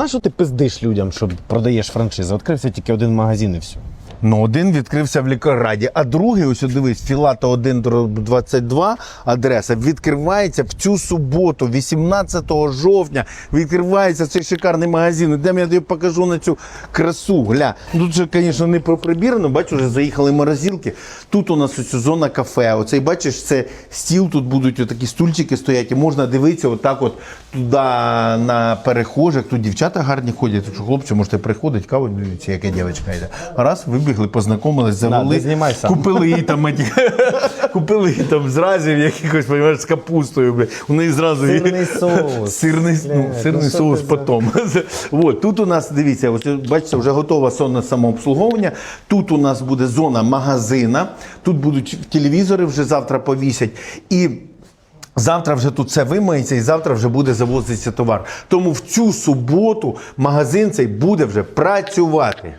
На що ти пиздиш людям, що продаєш франшизу? Відкрився тільки один магазин і все. Ну, один відкрився в лікарраді, а другий, ось дивись, Філата 1 22 адреса відкривається в цю суботу, 18 жовтня. Відкривається цей шикарний магазин. Де я тобі покажу на цю красу. Гля. Ну, Тут же, звісно, не про прибірно. Бачу, вже заїхали морозилки. Тут у нас ось зона кафе. Оцей бачиш, це стіл. Тут будуть такі стульчики стоять, і можна дивитися отак, от туди на перехожих. Тут дівчата гарні ходять. Так що хлопці, можете приходити, каву дивіться, яка дівчинка йде. Раз, вибігли, познайомились, завели, знімай сам. купили їй там, купили їй там зразів якихось, понімаєш, з капустою. Бля. У неї зразу Сирний соус. Сирний, ну, сирний ну соус ти за- потім. От, тут у нас, дивіться, ось, бачите, вже готова зона самообслуговування. Тут у нас буде зона магазина. Тут будуть телевізори вже завтра повісять. І Завтра вже тут все вимається і завтра вже буде завозитися товар. Тому в цю суботу магазин цей буде вже працювати.